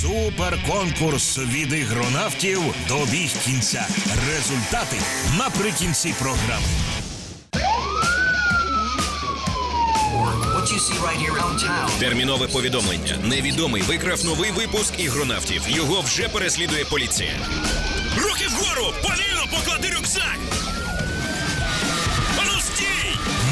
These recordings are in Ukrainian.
Суперконкурс від ігронавтів добіг кінця. Результати наприкінці програми. Термінове повідомлення. Невідомий викрав новий випуск ігронавтів. Його вже переслідує поліція. Руки вгору! Повільно поклади рюкзак!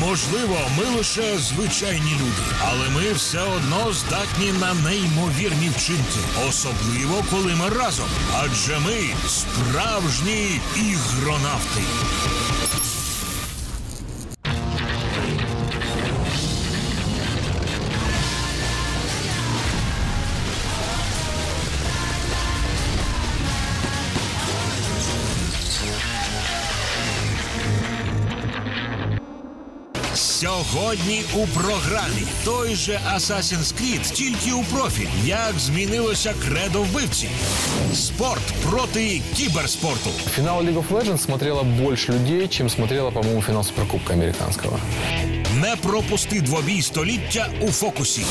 Можливо, ми лише звичайні люди, але ми все одно здатні на неймовірні вчинки, особливо коли ми разом. Адже ми справжні ігронавти. Сьогодні у програмі той же Assassin's Creed, тільки у профіль. Як змінилося кредо вбивці? Спорт проти кіберспорту. Фінал League of Legends смотрело більше людей, ніж смотрело, по-моєму, фінал Суперкубка американского. Не пропусти двобій століття у фокусі.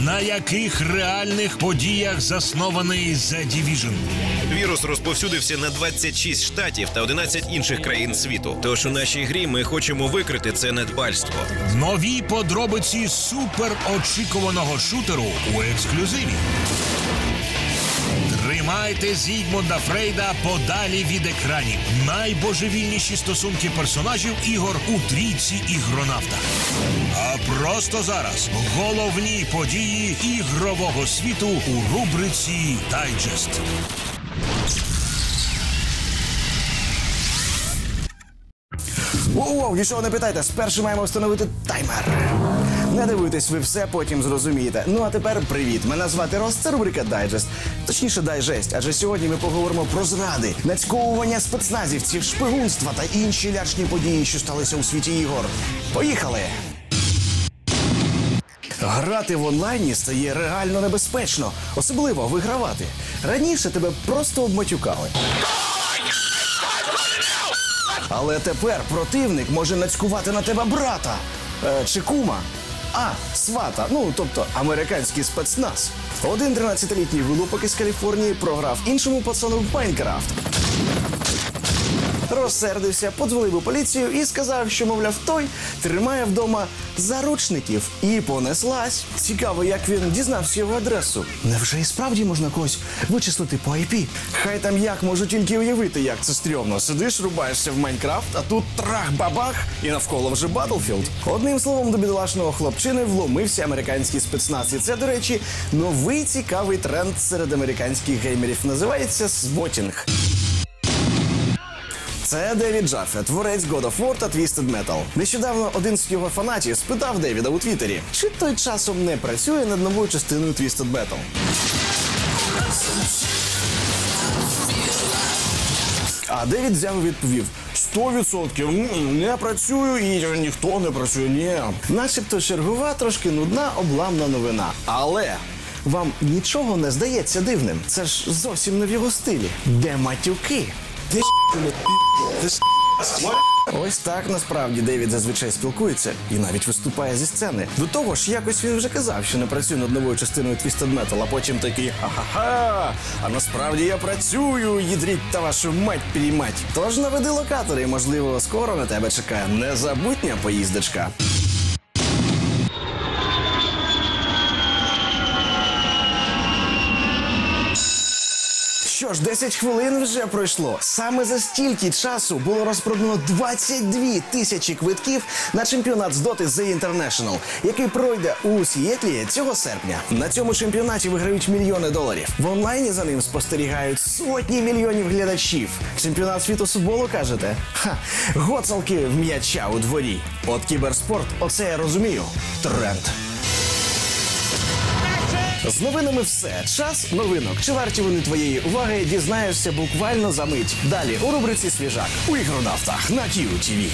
На яких реальних подіях заснований The Division? Вірус розповсюдився на 26 штатів та 11 інших країн світу. Тож у нашій грі ми хочемо викрити це недбальство. Нові подробиці суперочікуваного шутеру у ексклюзиві. Тримайте Зігмунда Фрейда подалі від екранів. Найбожевільніші стосунки персонажів ігор у трійці ігронавта. А просто зараз головні події ігрового світу у рубриці Дайджест. Воу, нічого не питайте, спершу маємо встановити таймер. Не дивуйтесь, ви все потім зрозумієте. Ну а тепер привіт. Мене звати Рос, це рубрика Дайджест. Точніше, дайжесть, адже сьогодні ми поговоримо про зради, нацьковування спецназівців, шпигунства та інші лячні події, що сталися у світі ігор. Поїхали! Грати в онлайні стає реально небезпечно, особливо вигравати. Раніше тебе просто обматюкали. Але тепер противник може нацькувати на тебе брата е, чи кума. А, свата, ну тобто американський спецназ. Один 13-літній вилупок із Каліфорнії програв іншому пацану в Майнкрафт. Розсердився, подзвонив у поліцію і сказав, що, мовляв, той тримає вдома заручників. І понеслась. Цікаво, як він дізнався його адресу. Невже і справді можна когось вичислити по IP? Хай там як можу тільки уявити, як це стрьомно. Сидиш, рубаєшся в Майнкрафт, а тут трах-бабах, і навколо вже Battlefield. Одним словом, до бідолашного хлопчини вломився американський спецназ. І це, до речі, новий цікавий тренд серед американських геймерів. Називається свотінг. Це Девід Джаффе, творець God of War та Twisted Metal. Нещодавно один з його фанатів спитав Девіда у Твіттері, чи той часом не працює над новою частиною Twisted Metal. А Девід взяв і відповів: 100% не працюю і ніхто не працює. Ні. Начебто чергова, трошки нудна, обламна новина. Але вам нічого не здається дивним. Це ж зовсім не в його стилі. Де матюки? Ось так насправді Девід зазвичай спілкується і навіть виступає зі сцени. До того ж, якось він вже казав, що не працює над новою частиною Twisted Metal, а потім такий ха-ха-ха. А насправді я працюю, їдріть та вашу мать піймать. Тож наведи локатори, і, можливо, скоро на тебе чекає незабутня поїздочка. Що ж, 10 хвилин вже пройшло. Саме за стільки часу було розпродано 22 тисячі квитків на чемпіонат з доти The International, який пройде у Сієтлі цього серпня. На цьому чемпіонаті виграють мільйони доларів. В онлайні за ним спостерігають сотні мільйонів глядачів. Чемпіонат світу з футболу кажете? Ха, гоцалки в м'яча у дворі. От кіберспорт, оце я розумію. Тренд. З новинами все. Час новинок. Чи варті вони твоєї уваги? Дізнаєшся буквально за мить. Далі у рубриці Свіжак у ігронавтах на QTV.